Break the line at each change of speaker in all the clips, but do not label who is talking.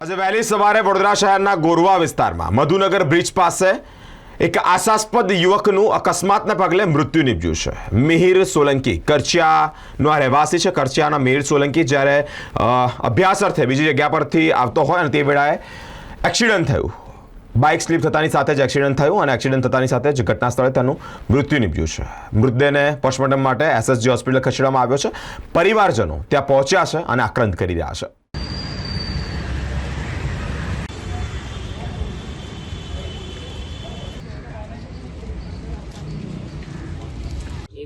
આજે વહેલી સવારે વડોદરા શહેરના ગોરવા વિસ્તારમાં મધુનગર બ્રિજ પાસે એક આશાસ્પદ યુવકનું અકસ્માતને પગલે મૃત્યુ નીપજ્યું છે. મિહિર સોલંકી, કરચિયાનો આ રહેવાસી છે. કરચિયાના મિહિર સોલંકી જ્યારે અભ્યાસ અર્થે બીજી જગ્યા પરથી આવતો હોય અને તે વેળાએ એક્સિડન્ટ થયું. બાઇક સ્લીપ થતાની સાથે જ એક્સિડન્ટ થયું અને એક્સિડન્ટ થતાની સાથે જ ઘટના સ્થળે તેનું મૃત્યુ નીપજ્યું છે. મૃતદેહને પોસ્ટમોર્ટમ માટે એસએસજી હોસ્પિટલ ખસેડવામાં આવ્યો છે. પરિવારજનો ત્યાં પહોંચ્યા છે અને આક્રંત કરી રહ્યા છે.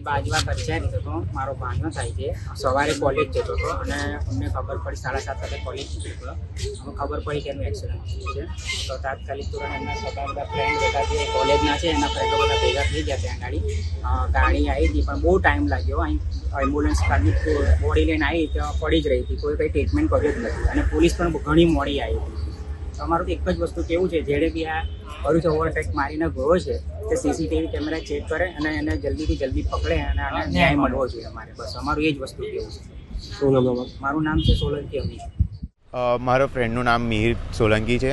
એ બાજવા કચેરી હતો મારો ભાણો થાય છે. સવારે કોલેજ જતો હતો અને અમને ખબર પડી, સાડા સાત વાગે કોલેજ જતો હતો. ખબર પડી કે એનું એક્સિડન્ટ થયું છે. તો તાત્કાલિક તુરંત એમના સગા બધા ફ્રેન્ડ બધા જે કોલેજના છે, એના ફ્રેન્ડો બધા ભેગા થઈ ગયા ત્યાં ગાડી. ગાડી આવી હતી, પણ બહુ ટાઈમ લાગ્યો. અહીં એમ્બ્યુલન્સ ખાલી બોડી લઈને આવી, ત્યાં પડી જ રહી હતી. કોઈ કંઈ ટ્રીટમેન્ટ કર્યું જ નથી. અને પોલીસ પણ ઘણી મોડી આવી હતી. તો અમારું એક જ વસ્તુ કેવું છે જેણે બી આ ભરૂચ ઓવરટેક મારીને ગયો છે તે સીસીટીવી કેમેરા ચેક કરે અને એને જલ્દીથી જલ્દી પકડે અને આને ન્યાય મળવો જોઈએ અમારે. બસ અમારું એ જ વસ્તુ કેવું છે.
શું નામ
મારું નામ છે સોલંકી અમીર.
મારો ફ્રેન્ડનું નામ મિહિર સોલંકી છે.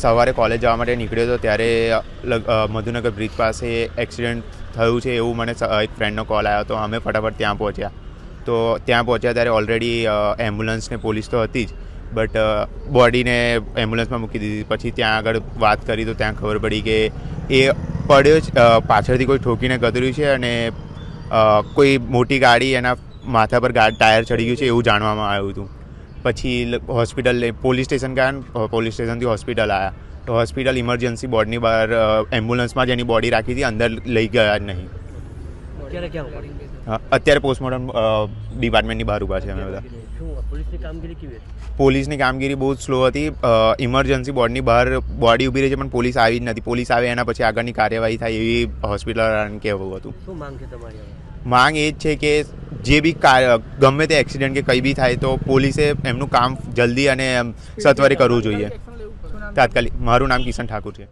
સવારે કોલેજ જવા માટે નીકળ્યો હતો ત્યારે મધુનગર બ્રિજ પાસે એક્સિડન્ટ થયું છે એવું મને એક ફ્રેન્ડનો કોલ આવ્યો હતો. અમે ફટાફટ ત્યાં પહોંચ્યા. તો ત્યાં પહોંચ્યા ત્યારે ઓલરેડી એમ્બ્યુલન્સ ને પોલીસ તો હતી જ. બટ બોડીને એમ્બ્યુલન્સમાં મૂકી દીધી. પછી ત્યાં આગળ વાત કરી તો ત્યાં ખબર પડી કે એ પડ્યો જ પાછળથી કોઈ ઠોકીને ગતર્યું છે અને કોઈ મોટી ગાડી એના માથા પર ટાયર ચડી ગયું છે એવું જાણવામાં આવ્યું હતું. પછી હોસ્પિટલ પોલીસ સ્ટેશન ગયા પોલીસ સ્ટેશનથી હોસ્પિટલ આવ્યા તો હોસ્પિટલ ઇમરજન્સી બોર્ડની બહાર એમ્બ્યુલન્સમાં જ એની બોડી રાખી હતી, અંદર લઈ ગયા નહીં.
અત્યારે ક્યાં પડી
અત્યારે પોસ્ટમોર્ટમ ડિપાર્ટમેન્ટની બહાર ઊભા છે અમે બધા.
પોલીસની કામગીરી
બહુ જ સ્લો હતી. ઇમરજન્સી બોર્ડની બહાર બોડી ઊભી રહી છે પણ પોલીસ આવી જ નથી. પોલીસ આવે એના પછી આગળની કાર્યવાહી થાય એવી હોસ્પિટલ કહેવું હતું.
શું માંગ છે તમારી
માંગ એ જ છે કે જે બી ગમે તે એક્સિડન્ટ કે કંઈ બી થાય તો પોલીસે એમનું કામ જલ્દી અને સત્વરે કરવું જોઈએ. તાત્કાલિક મારું નામ કિશન ઠાકુર છે.